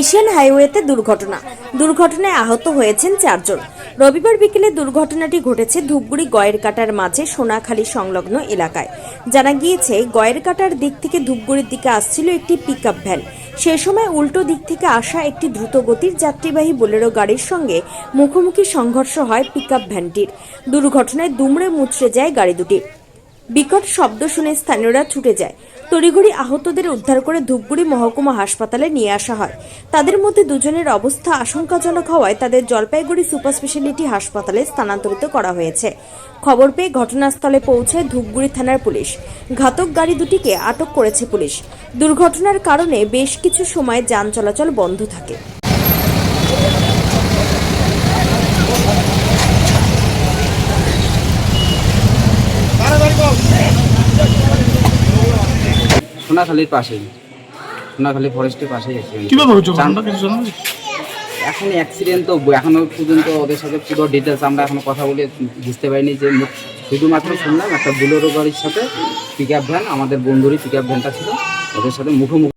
Asian হাইওয়েতে দুর্ঘটনা। দুর্ঘটনায় আহত হয়েছেন চারজন। রবিবার বিকেলে দুর্ঘটনাটি ঘটেছে ধূপগুড়ি গয়ের কাটার মাঝে সোনাখালী সংলগ্ন এলাকায়। জানা গিয়েছে গয়ের কাটার দিক থেকে ধূপগুড়ির দিকে আসছিল একটি পিকআপ ভ্যান সে সময় উল্টো দিক থেকে আসা একটি দ্রুতগতির যাত্রীবাহী বোলেরো গাড়ির সঙ্গে মুখোমুখি সংঘর্ষ হয় পিকআপ ভ্যানটির দুর্ঘটনায় দুমড়ে মুচড়ে যায় গাড়ি দুটি। বিকট শব্দ শুনে স্থানীয়রা ছুটে যায়। তড়িঘড়ি আহতদের উদ্ধার করে ধূপগুড়ি মহকুমা হাসপাতালে নিয়ে আসা হয়। তাদের মধ্যে দুজনের অবস্থা আশঙ্কাজনক হওয়ায় তাদের জলপাইগুড়ি সুপার স্পেশালিটি হাসপাতালে স্থানান্তরিত করা হয়েছে। খবর পেয়ে ঘটনাস্থলে পৌঁছায় ধূপগুড়ি থানার পুলিশ। ঘাতক গাড়ি দুটিকে আটক করেছে পুলিশ। দুর্ঘটনার কারণে বেশ কিছু সময় যান চলাচল বন্ধ থাকে। সোনাখালীর পাশেই। সোনাখালী ফরেস্টের পাশেই অ্যাক্সিডেন্ট কীভাবে হয়েছে ঘটনাটা কিছু জানা যায়? এখন অ্যাক্সিডেন্ট তো এখনও পর্যন্ত ওদের সাথে পুরো ডিটেলস আমরা এখনও কথা বলে বুঝতে পারিনি যে শুধুমাত্র শুনলাম একটা বুলোরো গাড়ির সাথে পিক আপ ভ্যান আমাদের বন্ধুরই পিক আপ ভ্যানটা ছিল। ওদের সাথে মুখোমুখি